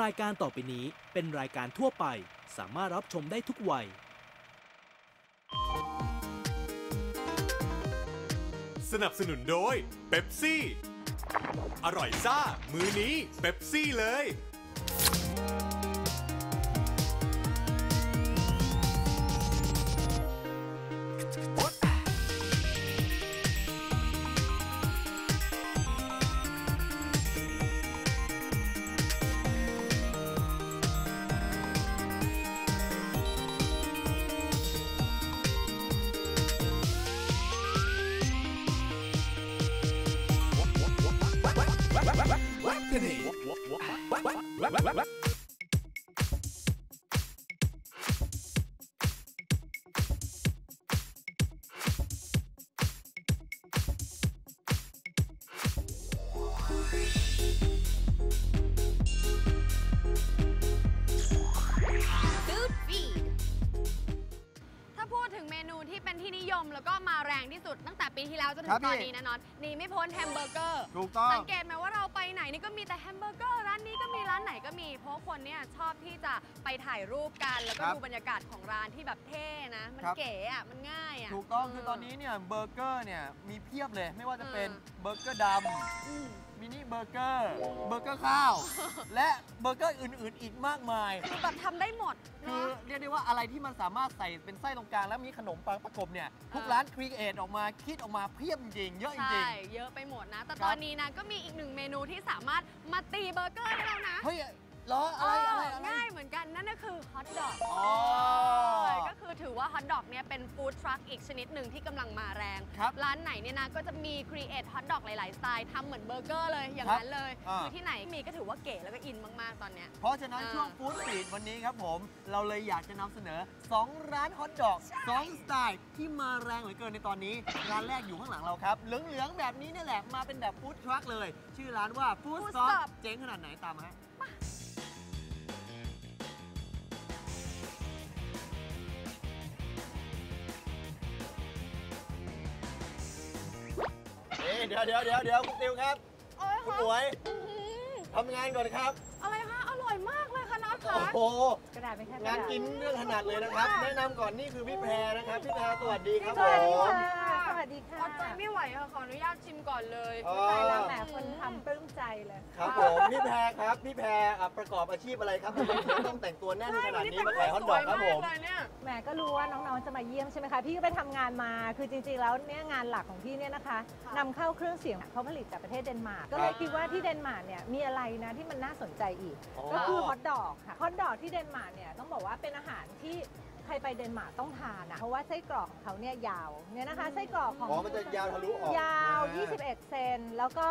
รายการต่อไปนี้เป็นรายการทั่วไป สามารถรับชมได้ทุกวัย สนับสนุนโดยเบปซี่ อร่อยซ่า มือนี้เบปซี่เลย ครังบตอนพี่นี้นะน็อตหนีไม่พ้นแฮมเบอร์เกอร์ ถูกต้อง สังเกตไหมว่าเราไปไหนนี่ก็มีแต่แฮมเบอร์เกอร์ร้านนี้ก็มีร้านไหนก็มี เพราะคนเนี่ยชอบที่จะไปถ่ายรูปกัน แล้วก็ครับดูบรรยากาศของร้านที่แบบเท่นะ มันครับ เก๋อะมันง่ายอะถูกต้องคือตอนนี้เนี่ยเบอร์เกอร์เนี่ยมีเพียบเลยไม่ว่าจะเป็นเออเบอร์เกอร์ดอืมำมินิเบอร์เกอร์เบอร์เกอร์ข้าว และเบอร์เกอร์อื่นๆ อีกมากมายคือแบบทำได้หมดคืเนาะอเรียก ได้ว่าอะไรที่มันสามารถใส่เป็นไส้ตรงกลางแล้วมีขนมปังประกบเนี่ยทุกเออร้านครีเอทออกมาคิดออกมาเพียบจริงๆเยอะจใช่ริงเยอะไปหมดนะ แต่ครับตอนนี้นะก็มีอีกหนึ่งเมนูที่สามารถมาตีเบอร์เกอร์ได้แล้วนะๆเฮ้ย เหรออะไรอะไรอะไร ง่ายเหมือนกันนั่นก็คือฮอทดอกอ๋อก็คือถือว่าฮอทดอกเนี่ยเป็นฟู้ดทรัคอีกชนิดหนึ่งที่กำลังมาแรง ครับร้านไหนเนี่ยนะก็จะมีครีเอทฮอทดอกหลาย ๆ สไตล์ทำเหมือนเบอร์เกอร์เลยอย่างนั้นเลยอ่า คือที่ไหนมีก็ถือว่าเก๋แล้วก็อินมาก ๆ ตอนเนี้ย เพราะฉะนั้นอ่าช่วงฟู้ดฟีดวันนี้ครับผม เราเลยอยากจะนำเสนอ 2 ร้านฮอทดอก2สไตล์ที่มาแรงเหลือเกินในตอนนี้ ร้านแรกอยู่ข้างหลังเราครับ เหลือง ๆ แบบนี้เนี่ยแหละมาเป็นแบบฟู้ดทรัคเลย ชื่อร้านว่าฟู้ด Food สต็อ Stop ปเจ๋งขนาดไหนตามมาฮะ เอ๊ะเดี๋ยวเดี๋ยวเดี๋ยวเดี๋ยวคุณติวครับคุณหมวยทำงานก่อนครับ อะไรคะ อร่อยมากเลยค่ะน็อตโอ้ค่ะโห กระดาษไม่แค่งานกินเรื่องขนาดเลยนะครับ แนะนำก่อนนี่คือพี่แพรนะครับ พี่แพรสวัสดีครับสผวัสดีมค่ะสวัสดีค่ะ อดใจไม่ไหวค่ะขออนุญาตชิมก่อนเลยอ๋อตายแล้วแหมคนทำปลื้มใจเลย ครับผมพี่แพรครับพี่แพรอะประกอบอาชีพอะไรครับทำไมถึงต้องแต่งตัวแน่นขนาดนี้มาขายฮอทดอกครับผมสวยากเลยเนี่ย แหมก็รู้ว่าน้องๆ จะมาเยี่ยมใช่ไหมคะ พี่ก็ไปทำงานมา คือจริงๆ แล้วเนี่ยงานหลักของพี่เนี่ยนะคะค่ะนำเข้าเครื่องเสียงเขาผลิตจากประเทศเดนมาร์ก ก็เลยคิดว่าที่เดนมาร์กเนี่ยมีอะไรนะที่มันน่าสนใจอีก อ๋อ ก็คือฮอทดอกค่ะ ฮอทดอกที่เดนมาร์กเนี่ยต้องบอกว่าเป็นอาหารที่ ใครไปเดนมาร์กต้องทานนะเพราะว่าไส้กรอกของเขาเนี่ยยาวเนี่ยนะคะไส้กรอกของอ๋อมันจะยาวทะลุออกยาวอ่า21 เซนแล้วก็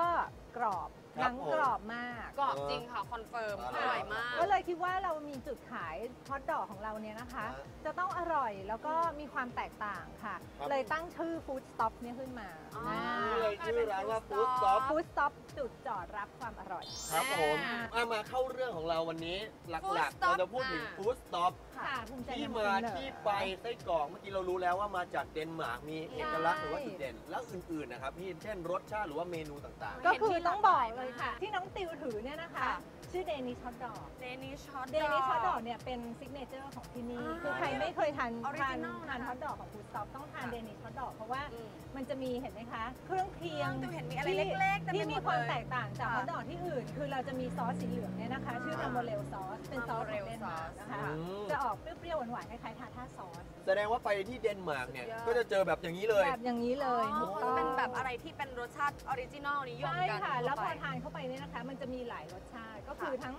กรอบคหรับนังผมกรอบมาก กรอบจริงค่ะ คอนเฟิร์มอ่าอร่อยมาก ก็เลยคิดว่าเรามีจุดขายฮอทดอกของเราเนี่ยนะคะครับจะต้องอร่อยแล้วก็มีความแตกต่างค่ะ ครับ เลยตั้งชื่อฟู้ดสต็อปเนี่ยขึ้นมาอ๋อนี่เลยชื่อร้านว่าฟู้ดซอฟ ฟู้ดสต็อป จุดจอดรับความอร่อย ครับผมอ่าเอามาเข้าเรื่องของเราวันนี้ห Food ลักๆ Stop เราจะพูดถึงอ่าฟู้ดสต็อปค่ะภูมิใจที่นำมาเสนอที่ไปไส้กรอกเมื่อกี้เรารู้แล้วว่ามาจากเดนมาร์กมีเอกลักษณ์หรือว่าจุดเด่น แล้วอื่นๆนะครับพี่เช่นรสชาติหรือว่าเมนูต่าง ก็คือต้องบอกเลยค่ะ ที่น้องติวถือเนี่ยนะคะ ค่ะ ชื่อเดนิชฮอทดอกเดนิชฮอตเดนิชฮอทดอกเนี่ยเป็นซิกเนเจอร์ของที่นี่อ่าคือใครไม่เคยทานออริทาจินนัลทานนะคะฮอทดอกของฟู้ดสต็อปต้องทานค่ะเดนิชฮอทดอกเพราะว่าอืมมันจะมีเห็นไหมคะ เครื่องเคียงติวเห็นมีอะไรที่เล็กๆเต็มไปที่หมมีดความเลยแตกต่างจากค่ะฮอทดอกที่อื่น คือเราจะมีซอสสีเหลืองเนี่ยนะคะ ชื่ออ่าทามโมเรลซอส เป็นซอสของ Tamorel เดนมาร์ก sauce นะคะอืมจะออกเปรี้ยวๆหวานๆคล้ายๆทาท่าซอสๆแสดงว่าไปที่เดนมาร์กเนี่ยสุดยอดก็จะเจอแบบอย่างนี้เลยแบบอย่างนี้เลยอ๋อถูกต้องเป็นแบบอะไรที่เป็นรสชาติออริจินอลนิยมใช่กันค่ะทั่แล้วพอไปทานเข้าไปเนี่ยนะคะ มันจะมีหลายรสชาติก็คือค่ะทั้ง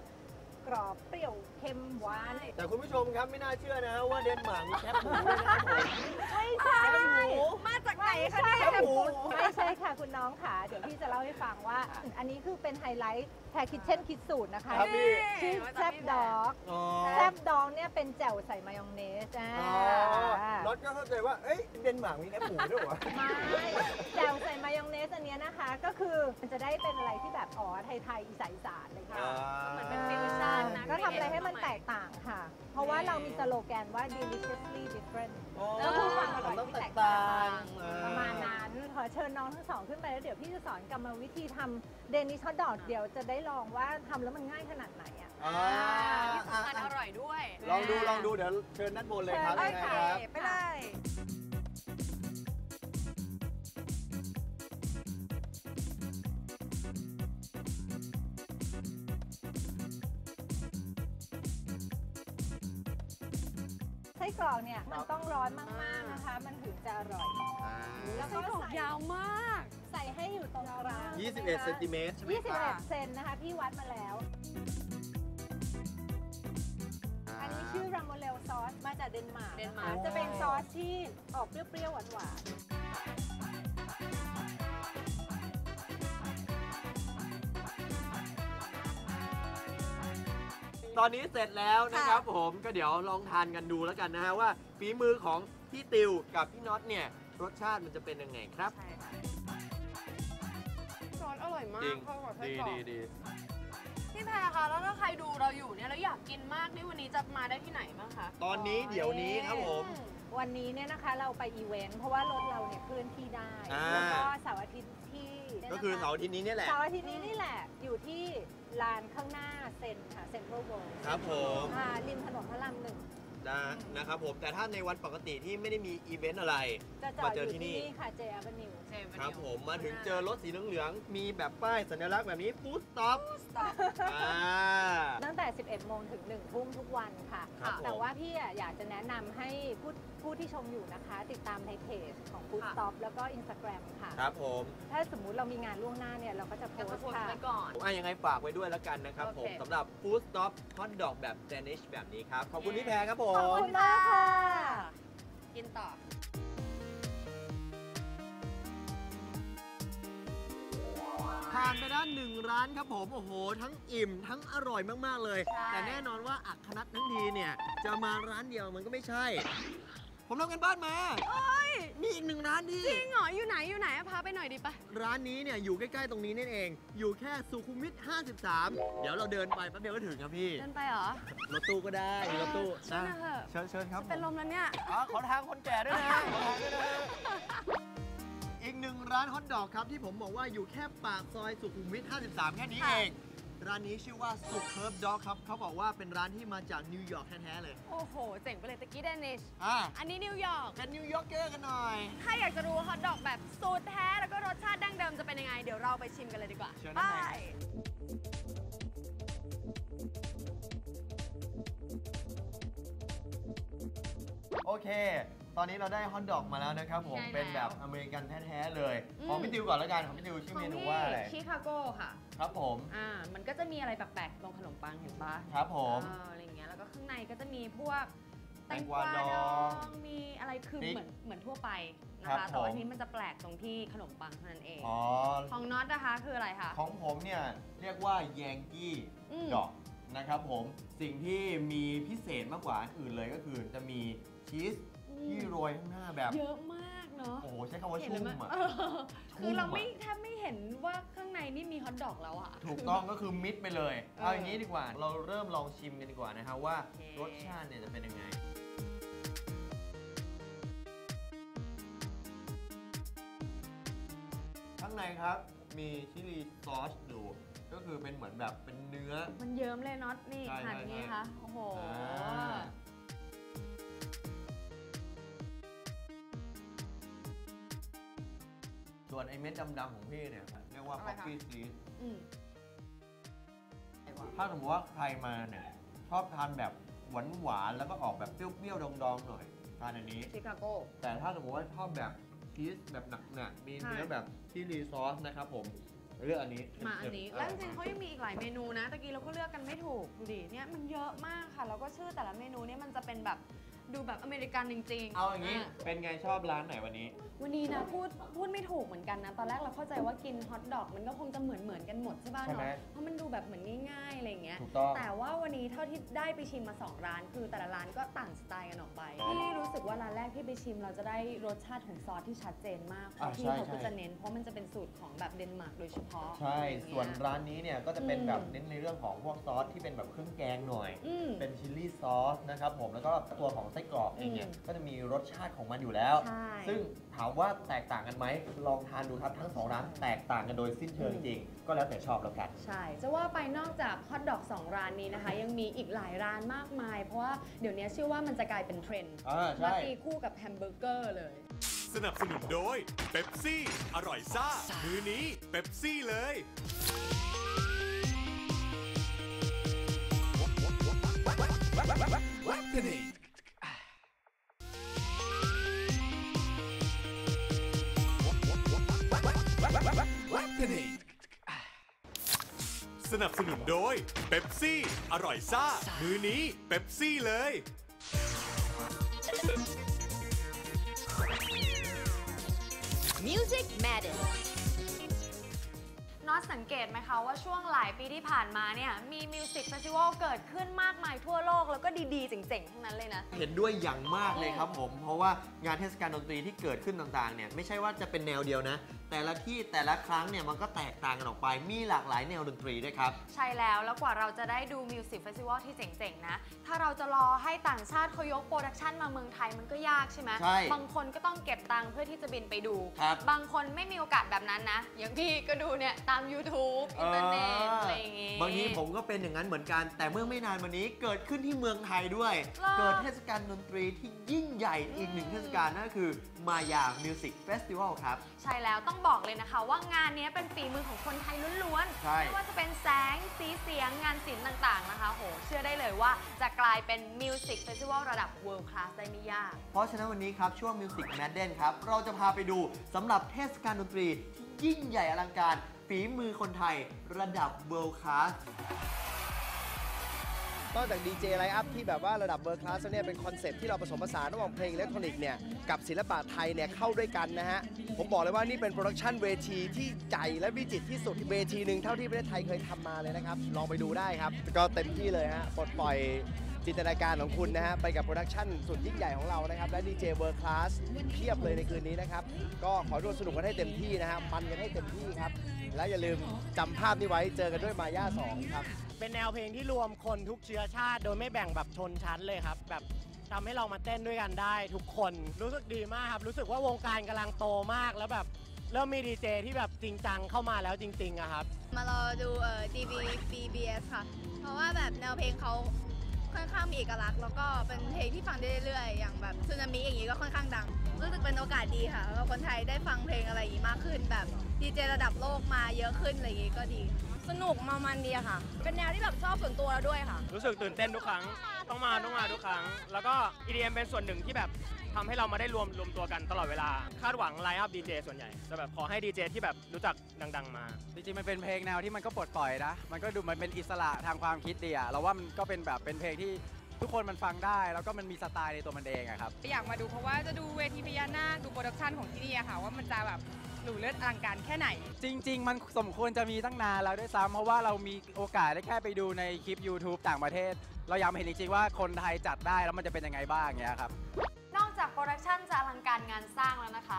กรอบเปรี้ยวเค็มหวาน แต่คุณผู้ชมครับไม่น่าเชื่อนะฮะว่าเดนมาร์กมีแคบหมูด้วยนะครับผมไม่ใช่ แคบหมู มาจากไหนคะไม่เนี่ยใช่แคบหมู ไม่ใช่ค่ะคุณน้องค่ะ เดี๋ยวพี่จะเล่าให้ฟังว่า อันนี้คือเป็นไฮไลท์แพรคิทเช่นคิดสูตรนะคะครับพี่ ชื่อแซบดอกอ๋อแซบดองเนี่ยเป็นแจ่วใส่มายองเนสอ่าอ๋อน็อตก็เข้าใจว่า เอ้ยเดนมาร์กมีแคบหมูด้วยเหรอ ไม่แจ่วใส่มายองเนสอันเนี้ยนะคะ ก็คือมันจะได้เป็นอะไรที่แบบอ๋อไทยๆอีสานอีสานเลยค่ะเหมือน ว่าเรามีสโลแกนว่า deliciously different อ๋อก็คือความอร่อยต้องที่แตแตกกต่าต่างงอ่ประมาณนั้นขอเชิญน้องทั้งสองขึ้นไปแล้วเดี๋ยวพี่จะสอนกรรมวิธีทำเดนิชฮอทดอกเดี๋ยวจะได้ลองว่าทำแล้วมันง่ายขนาดไหนอะอ่าที่สำคัญอร่อยด้วย ลองดูลองดูเดี๋ยวเชิญด้านบนเลยครับเชิญโอยังเคไงครับไปเลย กรอกเนี่ยมันต้องร้อนมากๆนะคะ มันถึงจะอร่อยแล้วก็ไส้กรอกใส่ยาวมาก ใส่ให้อยู่ตรงกลาง21เซนติเมตรใช่ไหมครับ21เซนนะคะ พี่วัดมาแล้ว อันนี้ชื่อรามโมเลลซอสมาจากเดนมาร์กเดนนะมาคะร์ก จะเป็นซอสที่ออกเปรี้ยวๆหวานต อนนี้เสร็จแล้วนะครับ ผมก็เดี๋ยวลองทานกันดูแล้วกันนะฮะว่าฝีมือของพี่ติวกับพี่น็อตเนี่ยรสชาติมันจะเป็นยังไงครับใช่ค่ะซอสอร่อยมากจริงเข้ากับไส้ดีกรอกดีดีพี่แพรคะแล้วถ้าใครดูเราอยู่เนี่ยแล้วอยากกินมากนี่วันนี้จะมาได้ที่ไหนบ้างคะตอนนี้เดี๋ยวนี้ครับผมๆวันนี้เนี่ยนะคะเราไปอีเวนต์เพราะว่ารถเราเนี่ยเคลื่อนที่ได้ อ่า แล้วก็เสาร์อาทิตย์ที่ก็คือเสาร์อาทิตย์นี้เนี่ยแหละ เสาร์อาทิตย์นี้นี่แหละอยู่ที่ ลานข้างหน้าเซนค่ะเซ็นทรัลเวิลด์ครับผม อ่าริมถนนพระรามหนึ่ง นะนะครับผมแต่ถ้าในวันปกติที่ไม่ได้มีอีเวนต์อะไร จะจอมาดเจออยู่ที่ที่นี่นี่ค่ะเจอ v นิวเชฟครับผมมาถึงเจอรถสีเหลืองๆมีแบบป้ายสัญลักษณ์แบบนี้ฟู้ดสต็อปอ่า ตั้งแต่ 11 โมงถึง 1 ทุ่มทุกวันค่ะ ครับผมแต่ว่าพี่อะอยากจะแนะนำให้ผู้ผู้ที่ชมอยู่นะคะ ติดตามในเพจของ Food Stop แล้วก็ Instagram ค่ะ ครับผม ถ้าสมมุติเรามีงานล่วงหน้าเนี่ย เราก็จะโพจะสโพสต์ต์ค่ะ ไว้ก่อน อะยังไงฝากไว้ด้วยแล้วกันนะครับผมโอเค สำหรับฟู้ดสต็อปฮอทดอกแบบเดนิชแบบนี้ครับ ขอบคุณพี่แพรครับผขอบมคุณมากค่ะ กินต่อผ่านไปด้านหนึ่งร้านครับผม โอ้โห ทั้งอิ่ม ทั้งอร่อยมาก ๆ เลยใช่แต่แน่นอนว่าอักขนัดทั้งทีเนี่ย จะมาร้านเดียวมันก็ไม่ใช่ ผมทำกันบ้านมา มีอีกหนึ่งร้านดีจริงเหรออยู่ไหนอยู่ไหนอะพาไปหน่อยดิปะร้านนี้เนี่ยอยู่ใกล้ๆตรงนี้นั่นเอง อยู่แค่สุขุมวิท 53 เดี๋ยวเราเดินไปแป๊บเดียวก็ถึงครับพี่ เดินไปเหรอ รถตู้ก็ได้มีรถตู้ช่วยหน่อยเถอะเชิญเชิญครับเป็นลมแล้วเนี่ยอ๋อขอทางคนแก่ด้วยนะขอทางด้วยนะอีกหนึ่งร้านฮอทดอกครับที่ผมบอกว่าอยู่แค่ปากซอยสุขุมวิท 53 แค่นี้ค่ะเอง ร้านนี้ชื่อว่าสุขเคิร์ฟด็อกครับเขาบอกว่าเป็นร้านที่มาจากนิวยอร์กแท้ๆเลย โอ้โห เจ๋งไปเลยตะกี้เดนิช อ่าอันนี้นิวยอร์ก เป็นนิวยอร์กเกอร์กันหน่อย ถ้าอยากจะรู้ฮอทดอกแบบสูตรแท้แล้วก็รสชาติดั้งเดิมจะเป็นยังไง เดี๋ยวเราไปชิมกันเลยดีกว่าเชิญไปด้านในโอเค ตอนนี้เราได้ฮอทดอกมาแล้วนะครับผมได้แล้ว เป็นแบบอเมริกันแท้ๆเลยอืมของพี่ติวก่อนแล้วกันของพี่ติวชื่อเมนูว่าอะไร ชิคาโกค่ะ ครับผม อ่า มันก็จะมีอะไรแปลกๆตรงขนมปังเห็นปะครับผมเอออะไรอย่างเงี้ย แล้วก็ข้างในก็จะมีพวกแตงกวาดองมีอะไรคือพริกเหมือนเหมือนทั่วไปนะครัคะ บแต่ว่าผมอันนี้มันจะแปลกตรงที่ขนมปังเท่านั้นเอง อ๋อ ของน็อตนะคะคืออะไรคะ ของผมเนี่ยเรียกว่าแยงกี้อืม ดอกนะครับผม สิ่งที่มีพิเศษมากกว่าอันอื่นเลยก็คือจะมีชีส ที่โรยข้างหน้าแบบ เยอะมากเนาะโอ้โหใช้คำว่าเห็นชุ่แล้วมมันอะเออชุ่มคือเราอะไม่แทบไม่เห็นว่าข้างในนี่มีฮอทดอกแล้วอะถูกต้องก็คือมิดไปเลย เออเอาอย่างนี้ดีกว่า เราเริ่มลองชิมกันดีกว่านะครับว่าโอเค รสชาติเนี่ยจะเป็นยังไง ข้างในครับมีชิลีซอสอยู่ ก็คือเป็นเหมือนแบบเป็นเนื้อ มันเยิ้มเลยน็อตนี่ใช่หั่นใช่นี้ใช่คะโอ้โห อ่า ส่วนไอ้เม็ดดำๆของพี่เนี่ยเรียกว่าอะไร p คะ o p ปี้ซีสอืมถ้าสมมติว่าใครมาเนี่ยชอบทานแบบหวานๆแล้วก็ออกแบบเปรี้ยวๆดองๆหน่อยทานอันนี้ ชิคาโกแต่ถ้าสมมติว่าชอบแบบชีสแบบหนักๆมีเนื้อใช่ แบบชิลีซอสนะครับผมเลือกอันนี้มาอันนี้ แล้วจริงๆเขายังมีอีกหลายเมนูนะ ตะกี้เราก็เลือกกันไม่ถูก ดูดิ เนี่ยมันเยอะมากค่ะ แล้วก็ชื่อแต่ละเมนูเนี่ยมันจะเป็นแบบ ดูแบบอเมริกันจริงๆเอาอย่างนี้นี้เป็นไงชอบร้านไหนวันนี้ วันนี้นะพูดพูดไม่ถูกเหมือนกันนะ ตอนแรกเราเข้าใจว่ากินฮอทดอกมันก็คงจะเหมือนเหมือนๆกันหมดใช่ป่ะใช่ไหมเนาะเพราะมันดูแบบเหมือนง่ายๆอะไรอย่างเงี้ยถูกต้อง แต่ว่าวันนี้เท่าที่ได้ไปชิมมา2ร้าน คือแต่ละร้านก็ต่างสไตล์กันออกไปครับที่รู้สึกว่าร้านแรกที่ไปชิมเราจะได้รสชาติของซอสที่ชัดเจนมากเพอะราะที่ใช่เขาก็ใช่จะเน้นเพราะมันจะเป็นสูตรของแบบเดนมาร์กโดยเฉพาะใช่ อะไรอย่างเงี้ย ส่วนร้านนี้เนี่ยก็จะเป็นอืมแบบเน้นในเรื่องของพวกซอสที่เป็นแบบเครื่องแกงหน่อย อืม เป็นชิลลี่ซอสนะครับผม แล้วก็ตัวของไส้ส้กรอกเองเนี่ยอืมก็จะมีรสชาติของมันอยู่แล้วใช่ซึ่งถามว่าแตกต่างกันไหมลองทานดูครับทั้งสองร้านแตกต่างกันโดยสิ้นเชิงจริงๆก็แล้วแต่ชอบแล้วกัน ใช่จะว่าไปนอกจากฮอทดอกสองร้านนี้นะคะ ยังมีอีกหลายร้านมากมาย เพราะว่าเดี๋ยวนี้เชื่อว่ามันจะกลายเป็นเทรนด์อ่ามาใช่ตีคู่กับแฮมเบอร์เกอร์เลยสนับสนุนโดยเบปซี่ อร่อยซ่า มือนี้เบปซี่เลย สนับสนุนโดยเบปซี่ อร่อยซ่า มือนี้เบปซี่เลย Music Madden น็อตสังเกตไหมคะว่าช่วงหลายปีที่ผ่านมาเนี่ยมีมิวสิกเฟสติวัลเกิดขึ้นมากมายทั่วโลกแล้วก็ดีๆเจ๋งๆ ทั้งนั้นเลยนะ เห็นด้วยอย่างมากเลยครับผม เพราะว่างานเทศกาลดนตรีที่เกิดขึ้นต่างๆเนี่ยไม่ใช่ว่าจะเป็นแนวเดียวนะ แต่ละที่แต่ละครั้งเนี่ยมันก็แตกต่างกันออกไปมีหลากหลายแนวดนตรีด้วยครับ ใช่แล้วแล้วกว่าเราจะได้ดูมิวสิกเฟสติวัลที่เจ๋งๆนะถ้าเราจะรอให้ต่างชาติเขายกโปรดักชันมาเมืองไทยมันก็ยากใช่ไหมใช่บางคนก็ต้องเก็บตังค์เพื่อที่จะบินไปดู ครับ บางคนไม่มีโอกาสแบบนั้นนะอย่างพี่ก็ดูเนี่ยตาม YouTube อินเทอร์เน็ตอะไรอย่างงี้ บางทีผมก็เป็นอย่างนั้นเหมือนกัน แต่เมื่อไม่นานมานี้เกิดขึ้นที่เมืองไทยด้วย หรอ เกิดเทศกาลดนตรีที่ยิ่งใหญ่อีกหนึ่งเทศกาลนั่นก็คือมายามิวสิกเฟสติวัลครับ ใช่แล้วต้องบอกเลยนะคะ ว่างานนี้เป็นฝีมือของคนไทยล้วนใช่ๆไม่ว่าจะเป็นแสงสีเสียงงานศิลป์ต่างๆนะคะ โห เชื่อได้เลยว่าจะกลายเป็นมิวสิกเฟสติวัลระดับ world class ได้ไม่ยาก เพราะฉะนั้นวันนี้ครับ ช่วง Music Madden ครับ เราจะพาไปดูสำหรับเทศกาลดนตรีที่ยิ่งใหญ่อลังการ ฝีมือคนไทยระดับ world class นอกจากดีเจไลฟ์อัพที่แบบว่าระดับเบอร์คลาสเนี่ยเป็นคอนเซ็ปต์ที่เราผสมผสานระหว่างเพลงอิเล็กทรอนิกส์เนี่ยกับศิลปะไทยเนี่ยเข้าด้วยกันนะฮะ ผมบอกเลยว่านี่เป็นโปรดักชันเวทีที่ใหญ่และวิจิตรที่สุดเวทีหนึ่งเท่าที่ประเทศไทยเคยทำมาเลยนะครับ ลองไปดูได้ครับ ก็เต็มที่เลยฮะปลดปล่อย จินตนาการของคุณนะฮะไปกับโปรดักชันสุดยิ่งใหญ่ของเรานะครับ และดีเจเบอร์คลาสเพียบเลยในคืนนี้นะครับ ก็ขอร่วมสนุกกันให้เต็มที่นะฮะมันกันให้เต็มที่ครับ แล้วอย่าลืมจำภาพนี้ไว้เจอกันด้วยมาย่า2ครับ เป็นแนวเพลงที่รวมคนทุกเชื้อชาติ โดยไม่แบ่งแบบชนชั้นเลยครับ แบบทำให้เรามาเต้นด้วยกันได้ทุกคนรู้สึกดีมากครับ รู้สึกว่าวงการกำลังโตมากแล้วแบบเริ่มมีดีเจที่แบบจริงจังเข้ามาแล้วจริงๆอะครับ มารอดูเอ่อ DV BBS ค่ะ เพราะว่าแบบแนวเพลงเขา ค่อนข้างมีเอกลักษณ์แล้วก็เป็นเพลงที่ฟังได้เรื่อยๆ อย่างแบบซูนามิอย่างนี้ก็ค่อนข้างดัง รู้สึกเป็นโอกาสดีค่ะแล้วคนไทยได้ฟังเพลงอะไรอย่างนี้มากขึ้น แบบดีเจระดับโลกมาเยอะ ขึ้นอะไรอย่างนี้ก็ดี สนุกมามันดีค่ะ เป็นแนวที่แบบชอบส่วนตัวเราด้วยค่ะ รู้สึกตื่นเต้นทุกครั้ง ต้องมาต้องมาทุกครั้ง แล้วก็ EDM เป็นส่วนหนึ่งที่แบบทำให้เรามาได้รวมรวมตัวกันตลอดเวลา คาดหวังไลน์อัพดีเจส่วนใหญ่จะแบบขอให้ดีเจที่แบบรู้จักดัง ๆ มา จริงๆ มันเป็นเพลงแนวที่มันก็ปลดปล่อยนะ มันก็ดูมันเป็นอิสระทางความคิดดีอะเราว่ามันก็เป็นแบบเป็นเพลงที่ ทุกคนมันฟังได้แล้วก็มันมีสไตล์ในตัวมันเองอะครับ อยากมาดูเพราะว่าจะดูเวทีพญานาคดูโปรดักชันของที่นี่อะค่ะ ว่ามันจะแบบหรูเลิศอลังการแค่ไหน จริง ๆ มันสมควรจะมีตั้งนานแล้วด้วยซ้ำเพราะว่าเรามีโอกาสได้แค่ไปดูในคลิป YouTube ต่างประเทศ เราอยากมาเห็นจริงๆว่าคนไทยจัดได้แล้วมันจะเป็นยังไงบ้างเงี้ยครับ นอกจากโปรดักชันจะอลังการงานสร้างแล้วนะคะ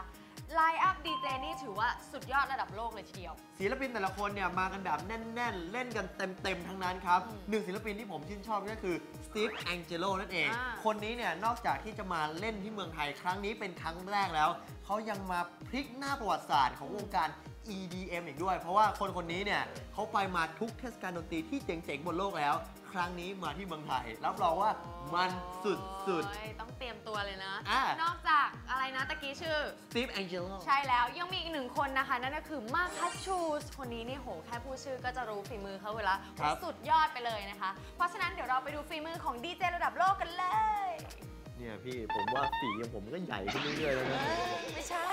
ไลน์อัพดีเจนี่ถือว่าสุดยอดระดับโลกเลยทีเดียว ศิลปินแต่ละคนเนี่ยมากันแบบแน่น ๆ เล่นกันเต็ม ๆ ทั้งนั้นครับอืมหนึ่งศิลปินที่ผมชื่นชอบก็คือสตีฟแองเจโลนั่นเองอ่าคนนี้เนี่ยนอกจากที่จะมาเล่นที่เมืองไทยครั้งนี้เป็นครั้งแรกแล้ว เขายังมาพลิกหน้าประวัติศาสตร์ของวงการ EDM อีกด้วย เพราะว่าคนคนนี้เนี่ยเขาไปมาทุกเทศกาลดนตรีที่เจ๋งๆบนโลกแล้ว ครั้งนี้มาที่เมืองไทย รับรองว่ามันสุด โอ้ยต้องเตรียมตัวเลยนะ อะ นอกจากอะไรนะตะกี้ชื่อๆสตีฟแองเจโลใช่แล้วยังมีอีกหนึ่งคนนะคะ นั่นก็คือมาคัสชูสคนนี้นี่โห แค่พูดชื่อก็จะรู้ฝีมือเขาเวลาครับ สุดยอดไปเลยนะคะ เพราะฉะนั้นเดี๋ยวเราไปดูฝีมือของดีเจระดับโลกกันเลย เนี่ยพี่ผมว่าฝีของผมก็ใหญ่ขึ้นเรื่อยๆแล้วนะ ไม่ใช่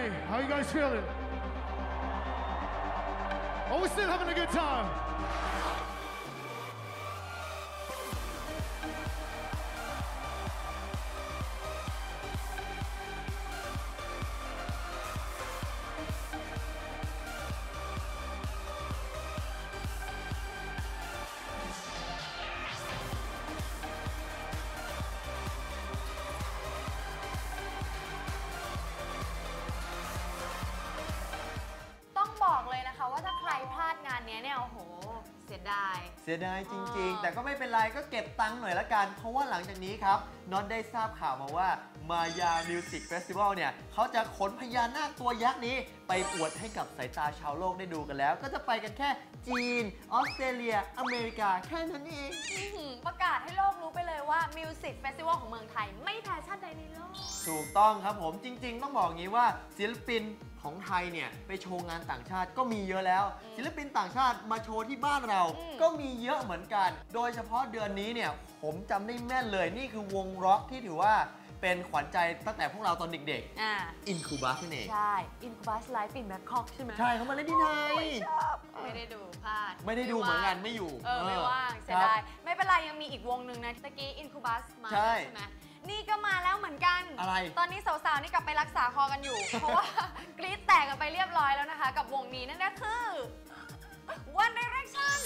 Miami, how you guys feeling? Oh, we're still having a good time. สียดายจริงอ๋อๆแต่ก็ไม่เป็นไรก็เก็บตังค์หน่อยละกัน เพราะว่าหลังจากนี้ครับน็อตได้ทราบข่าวมาว่ามายามิวสิกเฟสติวัลเนี่ยเขาจะขนพญานาคตัวยักษ์นี้ ไปอวดให้กับสายตาชาวโลกได้ดูกันแล้ว ก็จะไปกันแค่จีน ออสเตรเลีย อเมริกาแค่นั้นเองอื้อหือประกาศให้โลกรู้ไปเลยว่ามิวสิกเฟสติวัลของเมืองไทย ไม่แพ้ชาติใดในโลก ถูกต้องครับผมจริง ๆ ต้องบอกอย่างนี้ว่าศิลปิน ของไทยเนี่ยไปโชว์งานต่างชาติก็มีเยอะแล้ว ศิลปินต่างชาติมาโชว์ที่บ้านเราอืมก็มีเยอะเหมือนกัน โดยเฉพาะเดือนนี้เนี่ยผมจำได้แม่นเลยนี่คือวงร็อกที่ถือว่าเป็นขวัญใจตั้งแต่พวกเราตอนเด็กอ่าๆอินคูบัสนั่นเองใช่ อินคูบัสไลฟ์อินแบงคอกใช่ไหมใช่เขามาเล่นที่ไทยไม่ได้ดูพลาด ไม่ได้ดูเหมือนกันไม่อยู่ เออ ไม่ว่างเสียครับดายไม่เป็นไรยังมีอีกวงหนึ่งนะตะกี้อินคูบัสมาใช่แล้วใช่ไหม นี่ก็มาแล้วเหมือนกัน อะไร ตอนนี้สาวๆ นี่กลับไปรักษาคอกันอยู่ เพราะว่ากรี๊ดแตกกันไปเรียบร้อยแล้วนะคะ กับวงนี้นั่นก็คือ One Direction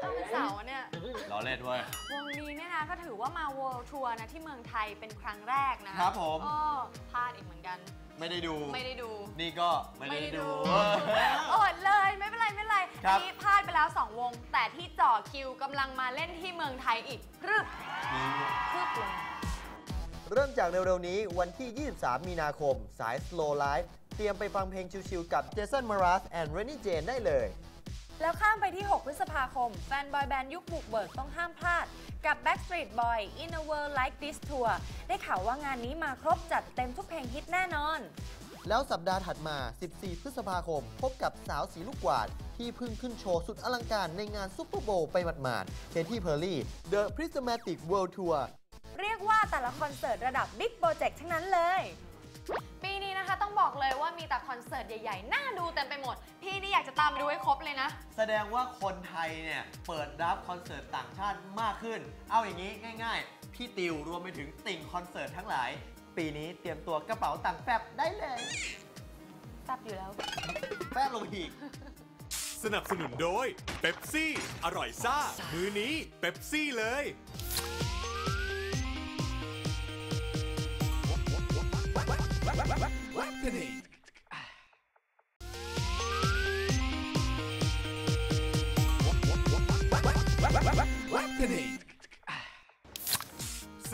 เอาเป็นสาวอะเนี่ย ล้อเล่นเว้ย วงนี้เนี่ยนะก็ถือว่ามา World Tour นะที่เมืองไทยเป็นครั้งแรกนะครับผมอ้อพลาดอีกเหมือนกัน ไม่ได้ดู ไม่ได้ดู นี่ก็ไม่ได้ดู อดเลยไม่เป็นไรไม่เป็นไรครัอับ นนี้พลาดไปแล้ว 2 วง แต่ที่จ่อคิวกำลังมาเล่นที่เมืองไทยอีกพรึบพรึบเลย เริ่มจากเร็วๆนี้วันที่ 23 มีนาคม สาย Slow Life เตรียมไปฟังเพลงชิลๆกับ Jason Mraz and Rennie Jane ได้เลย แล้วข้ามไปที่ 6 พฤษภาคม แฟนบอยแบนด์ยุคบุกเบิกต้องห้ามพลาด กับ Backstreet Boy In a World Like This Tour ได้ข่าวว่างานนี้มาครบจัดเต็มทุกเพลงฮิตแน่นอน แล้วสัปดาห์ถัดมา 14 พฤษภาคม พบกับสาวสีลูกกวาด ที่เพิ่งขึ้นโชว์สุดอลังการในงานซุปเปอร์โบว์ไปหมาดๆ Katy Perry The Prismatic World Tour เรียกว่าแต่ละคอนเสิร์ตระดับบิ๊กโปรเจกต์ทั้งนั้นเลย ปีนี้นะคะต้องบอกเลยว่ามีแต่คอนเสิร์ตใหญ่ๆ น่าดูเต็มไปหมด พี่นี่อยากจะตามไปดูให้ครบเลยนะ แสดงว่าคนไทยเนี่ยเปิดรับคอนเสิร์ตต่างชาติมากขึ้น เอาอย่างนี้ง่าย ๆ พี่ติวรวมไปถึงติ่งคอนเสิร์ตทั้งหลาย ปีนี้เตรียมตัวกระเป๋าตังค์แฟบได้เลยแฟบอยู่แล้วแฟบลงอีกสนับสนุนโดยเบปซี่ อร่อยซ่า มือนี้เบปซี่เลย ส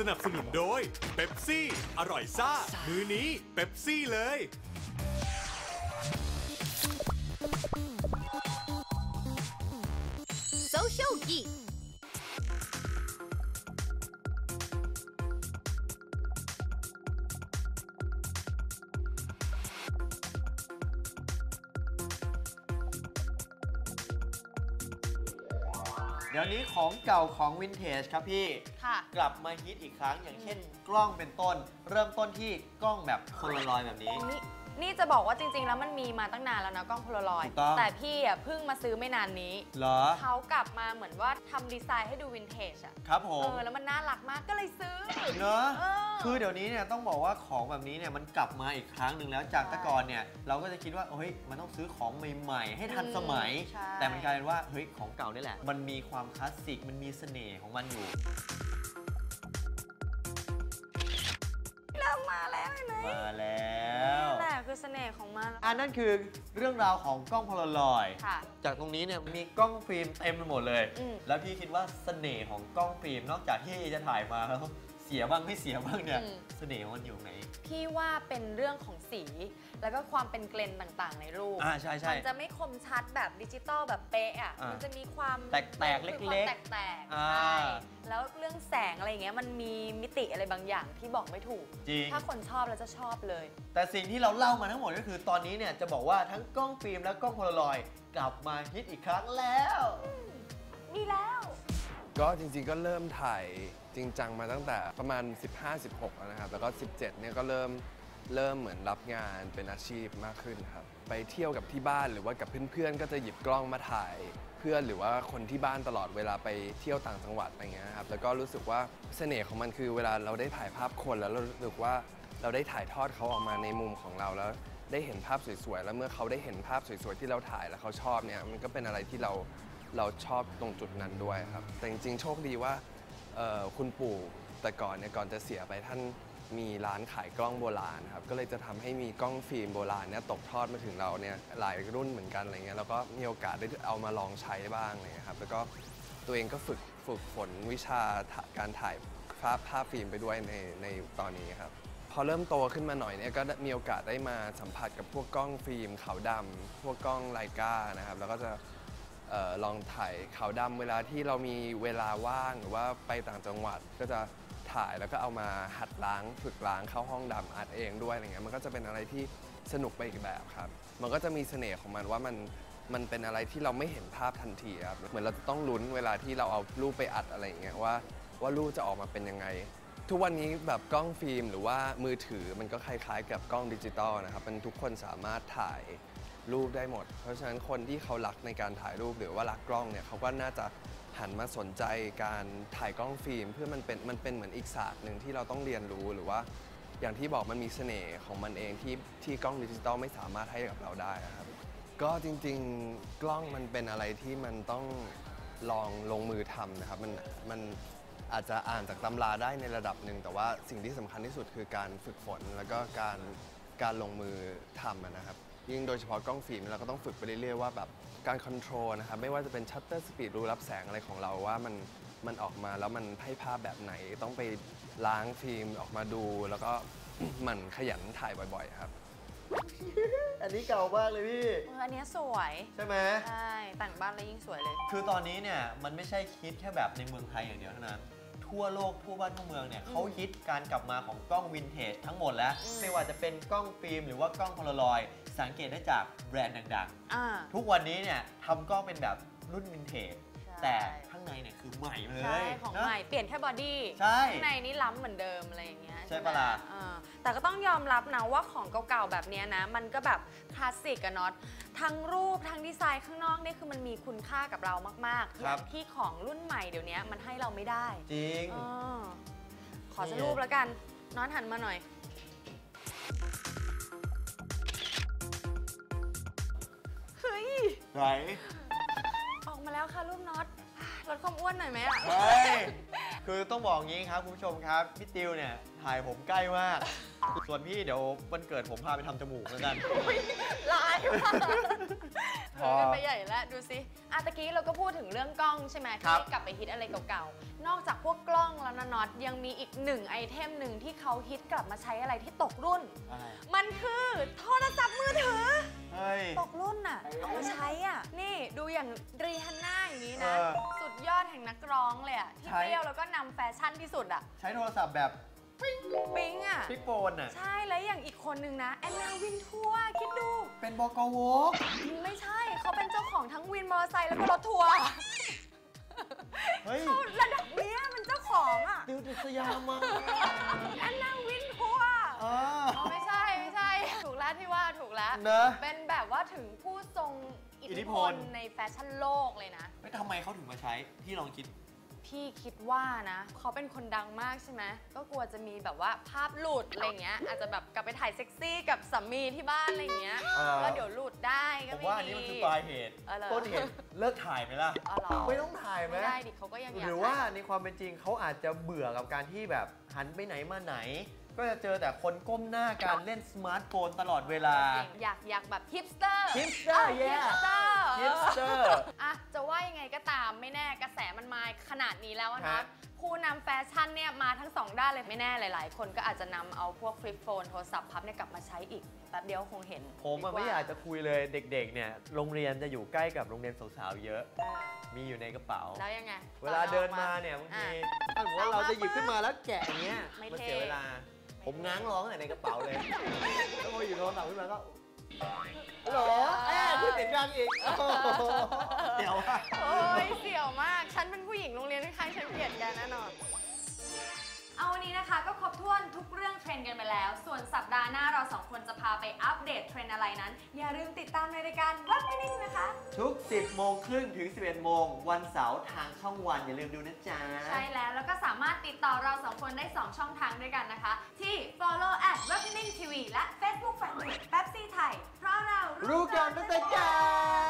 นับสนุนโดยเบปซี่ อร่อยซ่า มือนี้เบปซี่เลย Social Geek ของเก่าของวินเทจครับพี่ ค่ะ กลับมาฮิตอีกครั้งอย่างเช่น กล้องเป็นต้น เริ่มต้นที่กล้องแบบโพลารอยด์แบบนี้ นี่ นี่จะบอกว่าจริง ๆ แล้วมันมีมาตั้งนานแล้วนะกล้องโพลารอยถูกต้องแต่พี่อะเพิ่งมาซื้อไม่นานนี้เหรอ เขากลับมาเหมือนว่าทำดีไซน์ให้ดูวินเทจอะครับผเอม อแล้วมันน่ารักมากก็เลยซื้อ เนอะเออคือเดี๋ยวนี้เนี่ยต้องบอกว่าของแบบนี้เนี่ยมันกลับมาอีกครั้งหนึ่งแล้วจากแตะกอนเนี่ยเราก็จะคิดว่าเฮ้ยมันต้องซื้อของใหม่ๆ ให้ทันสมัยใช่ แต่มันกลายเป็นว่าเฮ้ยของเก่านี่แหละ มันมีความคลาสสิกมันมีเสน่ห์ของมันอยู่ ริ่มมาแล้วเห็นไหมมาแล้วนี่แหละคือเสน่ห์ของมัน อันนั่นคือเรื่องราวของกล้องโพลารอยด์ค่ะ จากตรงนี้เนี่ยมีกล้องฟิล์มเต็มไปหมดเลย อืม แล้วพี่คิดว่าเสน่ห์ของกล้องฟิล์มนอกจากที่จะถ่ายมาแล้วเสียบ้างไม่เสียบ้างเนี่ยอืมเสน่ห์ของมันอยู่ไหน พี่ว่าเป็นเรื่องของสี แล้วก็ความเป็นเกลนต่างๆ ในรูป อ่าใช่ใช่ มันจะไม่คมชัดแบบดิจิตอลแบบเป๊ะอะ อ่ามัมันจะมีความแตกๆเล็กๆมีความแตกๆอ่าใช่ แล้วเรื่องแสงอะไรอย่างเงี้ยมันมีมิติอะไรบางอย่างที่บอกไม่ถูก จริง ถ้าคนชอบแล้วจะชอบเลย แต่สิ่งที่เราเล่ามาทั้งหมดก็คือตอนนี้เนี่ยจะบอกว่าทั้งกล้องฟิล์มและกล้องโพลารอยด์กลับมาฮิตอีกครั้งแล้ว มีแล้ว ก็จริงๆก็เริ่มถ่ายจริงจังมาตั้งแต่ประมาณ 15-16แล้วนะครับ แล้วก็ 17เนี่ยก็เริ่ม เริ่มเหมือนรับงานเป็นอาชีพมากขึ้นครับ ไปเที่ยวกับที่บ้านหรือว่ากับเพื่อนๆ ก็จะหยิบกล้องมาถ่าย เพื่อนหรือว่าคนที่บ้านตลอดเวลาไปเที่ยวต่างจังหวัดอะไรเงี้ยครับแล้วก็รู้สึกว่าเสน่ห์ของมันคือเวลาเราได้ถ่ายภาพคนแล้วเรารู้สึกว่าเราได้ถ่ายทอดเขาออกมาในมุมของเราแล้ว ได้เห็นภาพสวยๆแล้วเมื่อเขาได้เห็นภาพสวยๆที่เราถ่ายแล้วเขาชอบเนี่ยมันก็เป็นอะไรที่เราเราชอบตรงจุดนั้นด้วยครับ แต่จริงๆโชคดีว่าคุณปู่แต่ก่อนเนี่ยก่อนจะเสียไปท่าน มีร้านขายกล้องโบราณครับก็เลยจะทำให้มีกล้องฟิล์มโบราณเนี่ยตกทอดมาถึงเราเนี่ยหลายรุ่นเหมือนกันอะไรเงี้ยแล้วก็มีโอกาสได้เอามาลองใช้บ้างอะไรเลยครับแล้วก็ตัวเองก็ฝึกฝึกฝนวิชาการถ่ายภาพภาพฟิล์มไปด้วยในในตอนนี้ครับพอเริ่มโตขึ้นมาหน่อยเนี่ยก็มีโอกาสได้มาสัมผัสกับพวกกล้องฟิล์มขาวดำพวกกล้องไลกานะครับแล้วก็จะออลองถ่ายขาวดำเวลาที่เรามีเวลาว่างหรือว่าไปต่างจังหวัดก็จะ ถ่ายแล้วก็เอามาหัดล้างฝึกล้างเข้าห้องดำอัดเองด้วยอะไรเงี้ยมันก็จะเป็นอะไรที่สนุกไปอีกแบบครับ มันก็จะมีเสน่ห์ของมันว่ามันมันเป็นอะไรที่เราไม่เห็นภาพทันทีครับเหมือนเราจะต้องลุ้นเวลาที่เราเอารูปไปอัดอะไรอย่างเงี้ยว่าว่ารูปจะออกมาเป็นยังไง ทุกวันนี้แบบกล้องฟิล์มหรือว่ามือถือมันก็คล้ายๆ กับกล้องดิจิตอลนะครับมันทุกคนสามารถถ่ายรูปได้หมด เพราะฉะนั้นคนที่เขารักในการถ่ายรูปหรือว่ารักกล้องเนี่ยเขาก็น่าจะ หันมาสนใจการถ่ายกล้องฟิล์ม เพื่อมันเป็นมันเป็นเหมือนอีกศาสตร์หนึ่งที่เราต้องเรียนรู้หรือว่าอย่างที่บอกมันมีเสน่ห์ของมันเองที่ที่กล้องดิจิตอลไม่สามารถให้กับเราได้ครับก็จริงๆกล้องมันเป็นอะไรที่มันต้องลองลงมือทำนะครับมันมันอาจจะอ่านจากตำราได้ในระดับหนึ่ง แต่ว่าสิ่งที่สำคัญที่สุดคือการฝึกฝน แล้วก็การการลงมือทำนะครับ ยิ่งโดยเฉพาะกล้องฟิล์มเราก็ต้องฝึกไปเรื่อยๆว่าแบบ การคอนโทรลนะครับไม่ว่าจะเป็นชัตเตอร์สปีดรูรับแสงอะไรของเราว่ามันมันออกมาแล้วมันให้ภาพแบบไหนต้องไปล้างฟิล์มออกมาดู แล้วก็หมั่นขยันถ่ายบ่อยๆครับ อันนี้เก่ามากเลยพี่ เอออันเนี้ยสวย ใช่ไหม ใช่ แต่งบ้านแล้วยิ่งสวยเลย คือตอนนี้เนี่ยมันไม่ใช่คิดแค่แบบในเมืองไทยอย่างเดียวเท่านั้น ทั่วโลกทั่วบ้านทั่วเมืองเนี่ยเขาฮิตการกลับมาของกล้องวินเทจทั้งหมดแล้วอืมไม่ว่าจะเป็นกล้องฟิล์มหรือว่ากล้องโพลารอยด์ สังเกตได้จากแบรนด์ดังอ่า ๆ ทุกวันนี้เนี่ยทำกล้องเป็นแบบรุ่นวินเทจใช่แต่ข้างในเนี่ยคือใหม่เลยใช่ ของนะ ใหม่ เปลี่ยนแค่บอดี้ใช่ข้างในนี่ล้ำเหมือนเดิมอะไรอย่างเงี้ยใช่ไหมปะล่ะ เออแต่ก็ต้องยอมรับนะว่าของเก่าๆแบบเนี้ยนะ มันก็แบบคลาสสิกอะเนาะทั้งรูปทั้งดีไซน์ข้างนอกนี่คือมันมีคุณค่ากับเรามากๆอย่างที่ของรุ่นใหม่เดี๋ยวนี้มันให้เราไม่ได้จริง เออขอสักรูปแล้วกันน้อนหันมาหน่อย ไหนออกมาแล้วค่ะรูปน็อตลดความอ้วนหน่อยไหมอะเฮ้ย คือต้องบอกงี้ครับคุณผู้ชมครับ พี่ติวเนี่ยถ่ายผมใกล้มาก ส่วนพี่เดี๋ยววันเกิดผมพาไปทำจมูกแล้วกันลายมากพอเออกันไปใหญ่แล้วดูสิอะตะกี้เราก็พูดถึงเรื่องกล้องใช่ไหมครับ ที่กลับไปฮิตอะไรเก่าๆ นอกจากพวกกล้องแล้วนะน็อตยังมีอีกหนึ่งไอเทมหนึ่งที่เขาฮิตกลับมาใช้อะไรที่ตกรุ่นอะไรมันคือโทรศัพท์มือถือ เฮ้ย ตกรุ่นน่ะเอามาใช้อะ นี่ดูอย่างรีฮันน่าอย่างนี้นะ เออสุดยอดแห่งนักร้องเลยอะที่ใช้ เปรี้ยวแล้วก็นำแฟชั่นที่สุดอะใช้โทรศัพท์แบบปิ๊งอะพลิกโฟนอะ ใช่แล้วอย่างอีกคนนึงนะแอนนาวินทัวร์คิดดู เป็นบกวไม่ใช่เขาเป็นเจ้าของทั้งวินมอเตอร์ไซค์แล้วก็รถทัวร์เฮ้ยเขาระดับเนี้ยมันเจ้าของอะติวติสยามมาแอนนาวินทัวร์เออ อ๋อไม่ใช่ไม่ใช่ ถูกแล้วที่ว่าถูกแล้ว เนอะ เป็นแบบว่าถึงผู้ทรงอิทอิทธิธิพพล ลในแฟชั่นโลกเลยนะ ไม่ทำไมเขาถึงมาใช้ พี่ลองคิด พี่คิดว่านะ เขาเป็นคนดังมากใช่ไหมก็กลัวจะมีแบบว่าภาพหลุดอะไรเงี้ย อาจจะแบบกลับไปถ่ายเซ็กซี่กับสามีที่บ้านอะไรเงี้ยเออ แล้วเดี๋ยวหลุดได้ก็ผมไม่ว่าอันดีนี้มันคือปลายเหตุเออเหรอต้นเหตุเลิกถ่ายไหมล่ะ อ๋อเหรอ ไม่ต้องถ่ายไหม ไม่ได้ดิเขาก็ยังอยากหรือว่าในความเป็นจริงเขาอาจจะเบื่อกับการที่แบบหันไปไหนมาไหน ก็จะเจอแต่คนก้มหน้าการเล่นสมาร์ทโฟนตลอดเวลาจริงอยากอยากแบบฮิปสเตอร์ hipster yeah ฮิปสเตอร์ hipster อะจะว่ายังไงก็ตามไม่แน่กระแสมันมาขนาดนี้แล้วอะครันะบผู้นำแฟชั่นเนี่ยมาทั้งสองด้านเลยไม่แน่หลาย ๆ คนก็อาจจะนำเอาพวกฟลิปโฟนโทรศัพท์พับเนี่ยกลับมาใช้อีกแป๊บเดียวคงเห็น ผมอะดีว่ไม่อยากจะคุยเลยเด็ก ๆ เนี่ยโรงเรียนจะอยู่ใกล้กับโรงเรียนสาวๆเยอะเออมีอยู่ในกระเป๋า แล้วยังไง เวลาเดินมาเนี่ยบางทีถ้าสมมติว่าเราจะหยิบขึ้นมาแล้วแกะอย่างเงี้ยไม่มันเท่เสียเวลา ผมง้างร้องแต่ในกระเป๋าเลย แล้วพออยู่โทรศัพท์ขึ้นมาก็ฮัลโหลแอบพูดเสียงดังอีกโอ้โหเดี๋ยวอะโอ้ยเสี่ยวมาก ฉันเป็นผู้หญิงโรงเรียนใครฉันเกลียดแกแน่นอน เอาวันนี้นะคะก็ครบถ้วนทุกเรื่องเทรนด์กันไปแล้ว ส่วนสัปดาห์หน้าเราสองคนจะพาไปอัปเดตเทรนด์อะไรนั้น อย่าลืมติดตามในรายการวัดไม่นิ่งนะคะ ทุก 10 โมงครึ่งถึง 11 โมง วันเสาร์ทางช่องวันอย่าลืมดูนะจ๊ะ ใช่แล้ว ติดต่อเราสองคนได้ 2 ช่องทางด้วยกันนะคะ ที่ follow at w e b n i n g TV และ Facebook Fanpage Pepsi ไทยเพราะเรารู้กันตั้งแต่จัด